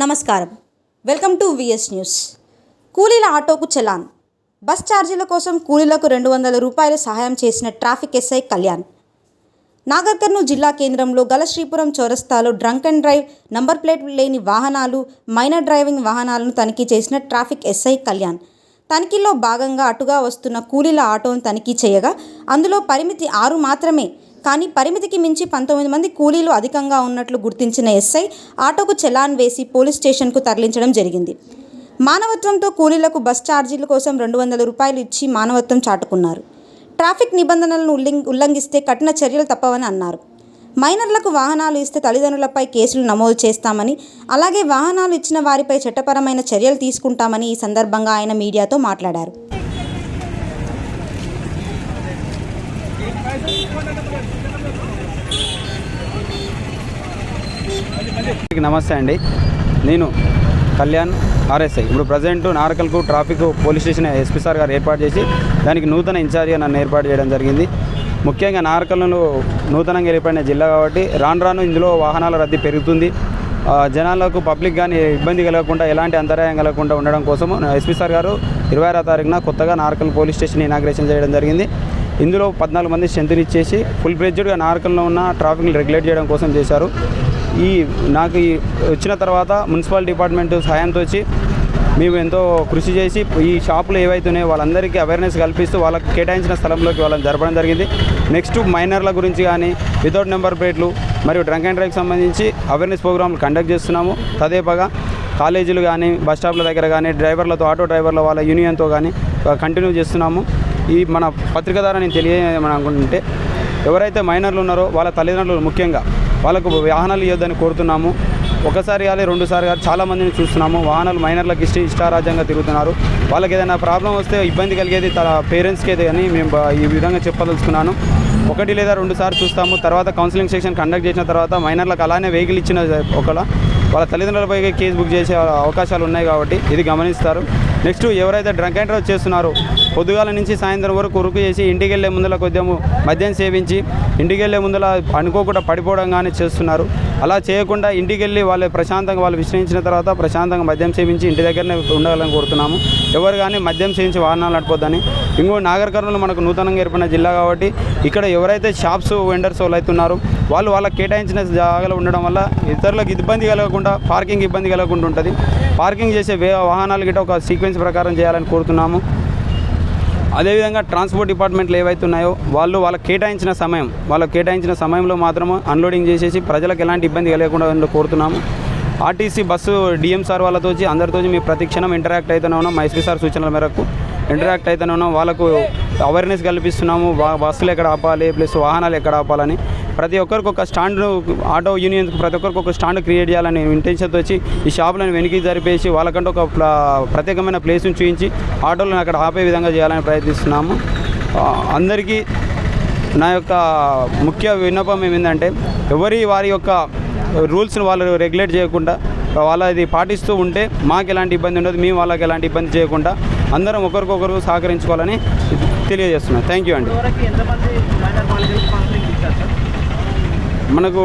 నమస్కారం. Welcome to VS news. కూలీల ఆటోకు చలాన్. బస్ ఛార్జీల కోసం కూలీలకు రెండు వందల రూపాయలు సహాయం చేసిన ట్రాఫిక్ ఎస్ఐ కళ్యాణ్. నాగర్ కర్నూలు జిల్లా కేంద్రంలో గలశ్రీపురం చౌరస్తాలో drunk and drive number plate లేని వాహనాలు మైనర్ డ్రైవింగ్ వాహనాలను తనిఖీ చేసిన ట్రాఫిక్ ఎస్ఐ కళ్యాణ్. తనిఖీలో భాగంగా అటుగా వస్తున్న కూలీల ఆటోను తనిఖీ చేయగా అందులో పరిమితి ఆరు మాత్రమే. కానీ పరిమితికి మించి పంతొమ్మిది మంది కూలీలు అధికంగా ఉన్నట్లు గుర్తించిన ఎస్ఐ ఆటోకు చలాన్ వేసి పోలీస్ స్టేషన్కు తరలించడం జరిగింది. మానవత్వంతో కూలీలకు బస్ ఛార్జీల కోసం రెండు వందల రూపాయలు ఇచ్చి మానవత్వం చాటుకున్నారు. ట్రాఫిక్ నిబంధనలను ఉల్లంఘిస్తే కఠిన చర్యలు తప్పవని అన్నారు. మైనర్లకు వాహనాలు ఇస్తే తల్లిదండ్రులపై కేసులు నమోదు చేస్తామని అలాగే వాహనాలు ఇచ్చిన వారిపై చట్టపరమైన చర్యలు తీసుకుంటామని ఈ సందర్భంగా ఆయన మీడియాతో మాట్లాడారు. నమస్తే అండి. నేను కళ్యాణ్ ఆర్ఎస్ఐ. ఇప్పుడు present నారకల్కు traffic police station SP sir గారు ఏర్పాటు చేసి దానికి నూతన ఇన్ఛార్జిగా నన్ను ఏర్పాటు చేయడం జరిగింది. ముఖ్యంగా నారకల్లో నూతనంగా ఏర్పడిన జిల్లా కాబట్టి రాను రాను ఇందులో వాహనాల రద్దీ పెరుగుతుంది. జనాలకు పబ్లిక్ కానీ ఇబ్బంది కలగకుండా ఎలాంటి అంతరాయం కలగకుండా ఉండడం కోసం ఎస్పీ సార్ గారు ఇరవై ఆరో తారీఖున కొత్తగా నారకల్ పోలీస్ స్టేషన్ ఇనాగ్రేషన్ చేయడం జరిగింది. ఇందులో పద్నాలుగు మంది స్ట్రెంత్ని ఇచ్చేసి ఫుల్ ఫ్లెడ్జ్డ్గా నారకల్లో ఉన్న ట్రాఫిక్ని రెగ్యులేట్ చేయడం కోసం చేశారు. ఈ నాకు ఈ వచ్చిన తర్వాత మున్సిపల్ డిపార్ట్మెంట్ సహాయంతో వచ్చి మేము ఎంతో కృషి చేసి ఈ షాపులు ఏవైతున్నాయో వాళ్ళందరికీ అవేర్నెస్ కల్పిస్తూ వాళ్ళకి కేటాయించిన స్థలంలోకి వాళ్ళని జరపడం జరిగింది. నెక్స్ట్ మైనర్ల గురించి కానీ వితౌట్ నెంబర్ ప్లేట్లు మరియు డ్రంక్ అండ్ డ్రైవ్కి సంబంధించి అవేర్నెస్ ప్రోగ్రాంలు కండక్ట్ చేస్తున్నాము. తదేపగా కాలేజీలు కానీ బస్ స్టాప్ల దగ్గర కానీ డ్రైవర్లతో ఆటో డ్రైవర్ల వాళ్ళ యూనియన్తో కానీ కంటిన్యూ చేస్తున్నాము. ఈ మన పత్రిక ద్వారా నేను తెలియజేయమని అనుకుంటుంటే ఎవరైతే మైనర్లు ఉన్నారో వాళ్ళ తల్లిదండ్రులు ముఖ్యంగా వాళ్ళకు వాహనాలు ఇవ్వద్దని కోరుతున్నాము. ఒకసారి కానీ రెండుసారి కానీ చాలా మందిని చూస్తున్నాము. వాహనాలు మైనర్లకు ఇష్ట ఇష్టారాజ్యంగా తిరుగుతున్నారు. వాళ్ళకి ఏదైనా ప్రాబ్లం వస్తే ఇబ్బంది కలిగేది తన పేరెంట్స్కి అయితే అని మేము ఈ విధంగా చెప్పదలుచుకున్నాను. ఒకటి లేదా రెండు సార్లు చూస్తాము. తర్వాత కౌన్సిలింగ్ సెక్షన్ కండక్ట్ చేసిన తర్వాత మైనర్లకు అలానే వెహికల్ ఇచ్చిన ఒకలా. వాళ్ళ తల్లిదండ్రులపై కేసు బుక్ చేసే అవకాశాలు ఉన్నాయి కాబట్టి ఇది గమనిస్తారు. నెక్స్ట్ ఎవరైతే డ్రంక్ అండ్ డ్రైవ్ చేస్తున్నారో పొద్దుగాల నుంచి సాయంత్రం వరకు ఉరుకు చేసి ఇంటికి వెళ్ళే ముందల కొద్దిగా మద్యం సేవించి ఇంటికి వెళ్ళే ముందల అనుకోకుండా పడిపోవడం కానీ చేస్తున్నారు. అలా చేయకుండా ఇంటికి వెళ్ళి వాళ్ళు ప్రశాంతంగా వాళ్ళు విశ్రమించిన తర్వాత ప్రశాంతంగా మద్యం సేవించి ఇంటి దగ్గరనే ఉండాలని కోరుతున్నాము. ఎవరు కానీ మద్యం సేవించి వాహనాలు నడిపోద్దని. ఇంకో నాగర్ కర్నూలు మనకు నూతనంగా ఏర్పడిన జిల్లా కాబట్టి ఇక్కడ ఎవరైతే షాప్స్ వెండర్స్ వాళ్ళు అవుతున్నారో వాళ్ళు వాళ్ళకి కేటాయించిన జాగాలో ఉండడం వల్ల ఇతరులకు ఇబ్బంది కలగకుండా పార్కింగ్ ఇబ్బంది కలగకుండా ఉంటుంది. పార్కింగ్ చేసే వే వాహనాలు గిట్ట ఒక సీక్వెన్స్ ప్రకారం చేయాలని కోరుతున్నాము. అదేవిధంగా ట్రాన్స్పోర్ట్ డిపార్ట్మెంట్లు ఏవైతే ఉన్నాయో వాళ్ళు వాళ్ళకి కేటాయించిన సమయం వాళ్ళకి కేటాయించిన సమయంలో మాత్రము అన్లోడింగ్ చేసేసి ప్రజలకు ఎలాంటి ఇబ్బంది కలగకుండా కోరుతున్నాము. ఆర్టీసీ బస్సు డిఎం సార్ వాళ్ళతో అందరితో మేము ప్రతి క్షణం ఇంటరాక్ట్ అవుతూనే ఉన్నాం. మా ఎస్పీ సార్ సూచనల మేరకు ఇంటరాక్ట్ అవుతూనే ఉన్నాం. వాళ్ళకు అవేర్నెస్ కల్పిస్తున్నాము. బస్సులు ఎక్కడ ఆపాలి ప్లస్ వాహనాలు ఎక్కడ ఆపాలని. ప్రతి ఒక్కరికి ఒక స్టాండ్ ఆటో యూనియన్ ప్రతి ఒక్కరికి ఒక స్టాండ్ క్రియేట్ చేయాలని ఇంటెన్షన్తో వచ్చి ఈ షాపులను వెనక్కి జరిపేసి వాళ్ళకంటే ఒక ప్ల- ప్రత్యేకమైన ప్లేస్ని చూపించి ఆటోలను అక్కడ ఆపే విధంగా చేయాలని ప్రయత్నిస్తున్నాము. అందరికీ నా యొక్క ముఖ్య విన్నపం ఏమిందంటే ఎవరి వారి యొక్క రూల్స్ని వాళ్ళు రెగ్యులేట్ చేయకుండా వాళ్ళది పాటిస్తూ ఉంటే మాకు ఎలాంటి ఇబ్బంది ఉండదు మేము వాళ్ళకి ఎలాంటి ఇబ్బంది చేయకుండా అందరం ఒకరికొకరు సహకరించుకోవాలని తెలియజేస్తున్నాను. థ్యాంక్ యూ అండి వరకు ఎంతమంది మైనర్ బాలికలకు కౌన్సిలింగ్ ఇచ్చారు సార్ మనకు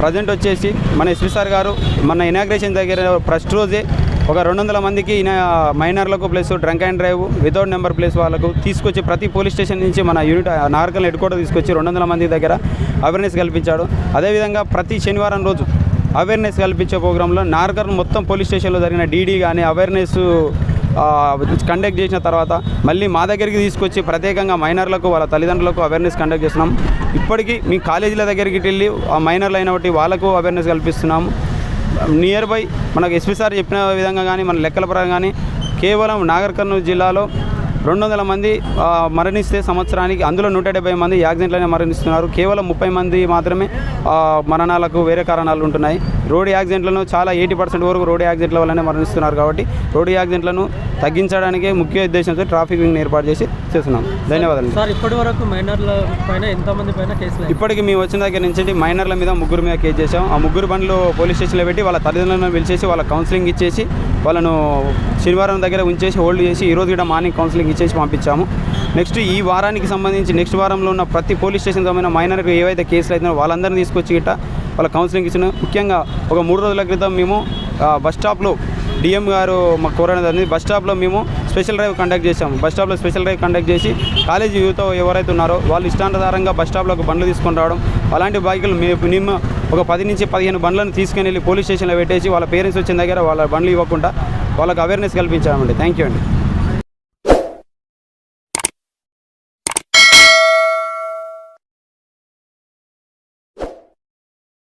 ప్రజెంట్ వచ్చేసి మన ఎస్పీ సార్ గారు మన ఇనాగ్రేషన్ దగ్గర ఫస్ట్ రోజే ఒక రెండు వందల మందికి మైనర్లకు plus drunk and drive without number plates వాళ్ళకు తీసుకొచ్చి ప్రతి పోలీస్ స్టేషన్ నుంచి మన యూనిట్ నార్కల్ హెడ్ క్వార్టర్ తీసుకొచ్చి రెండు వందల మంది దగ్గర అవేర్నెస్ కల్పించాడు. అదేవిధంగా ప్రతి శనివారం రోజు అవేర్నెస్ కల్పించే ప్రోగ్రాంలో నార్కర్ మొత్తం పోలీస్ స్టేషన్లో జరిగిన డీడీ కానీ అవేర్నెస్ కండక్ట్ చేసిన తర్వాత మళ్ళీ మా దగ్గరికి తీసుకొచ్చి ప్రత్యేకంగా మైనర్లకు వాళ్ళ తల్లిదండ్రులకు అవేర్నెస్ కండక్ట్ చేస్తున్నాం. ఇప్పటికీ మీ కాలేజీల దగ్గరికి వెళ్ళి ఆ మైనర్లు అయినటువంటి వాళ్ళకు అవేర్నెస్ కల్పిస్తున్నాము నియర్ బై మనకు ఎస్పీ సార్ చెప్పిన విధంగా కానీ మన లెక్కల పరంగా కానీ కేవలం నాగర్ కర్నూలు జిల్లాలో రెండు వందల మంది మరణిస్తే సంవత్సరానికి అందులో నూట డెబ్బై మంది యాక్సిడెంట్లనే మరణిస్తున్నారు. కేవలం ముప్పై మంది మాత్రమే మరణాలకు వేరే కారణాలు ఉంటున్నాయి. రోడ్డు యాక్సిడెంట్లను చాలా ఎయిటీ పర్సెంట్ వరకు రోడ్డు యాక్సిడెంట్ల వల్లనే మరణిస్తున్నారు కాబట్టి రోడ్డు యాక్సిడెంట్లను తగ్గించడానికే ముఖ్య ఉద్దేశంతో ట్రాఫిక్ వింగ్ని ఏర్పాటు చేసి చేస్తున్నాం. ధన్యవాదాలు సార్ ఇప్పటి వరకు మైనర్ల పైన ఎంతమంది పైన కేసులు? ఇప్పటికి మేము వచ్చిన దగ్గర నుంచి మైనర్ల మీద ముగ్గురు మీద కేసు చేసాం ఆ ముగ్గురు బండ్లు పోలీస్ స్టేషన్లో పెట్టి వాళ్ళ తల్లిదండ్రులను పిలిచేసి వాళ్ళ కౌన్సిలింగ్ ఇచ్చేసి వాళ్ళను శనివారం దగ్గర ఉంచేసి హోల్డ్ చేసి ఈ రోజు కూడా మార్నింగ్ కౌన్సిలింగ్ ఇచ్చేసి పంపించాము. నెక్స్ట్ ఈ వారానికి సంబంధించి నెక్స్ట్ వారంలో ఉన్న ప్రతి పోలీస్ స్టేషన్ సంబంధించిన మైనర్కి ఏవైతే కేసులు అవుతున్నాయో వాళ్ళందరినీ తీసుకొచ్చి గిట్ట వాళ్ళ కౌన్సిలింగ్ ఇచ్చిన ముఖ్యంగా ఒక మూడు రోజుల క్రితం మేము బస్ స్టాప్లో డిఎం గారు మాకు కోరడం జరిగింది. బస్ స్టాప్లో మేము స్పెషల్ డ్రైవ్ కండక్ట్ చేసాము బస్ స్టాప్లో స్పెషల్ డ్రైవ్ కండక్ట్ చేసి కాలేజీ యూత్ ఎవరైతే ఉన్నారో వాళ్ళు ఇష్టానుసారంగా బస్ స్టాప్లోకి బండ్లు తీసుకొని రావడం అలాంటి బైకులు మేము మేము ఒక పది నుంచి పదిహేను బండ్లను తీసుకుని వెళ్ళి పోలీస్ స్టేషన్లో పెట్టేసి వాళ్ళ పేరెంట్స్ వచ్చిన దగ్గర వాళ్ళ బండ్లు ఇవ్వకుండా వాళ్ళకి అవేర్నెస్ కల్పించామండి. థ్యాంక్ యూ అండి.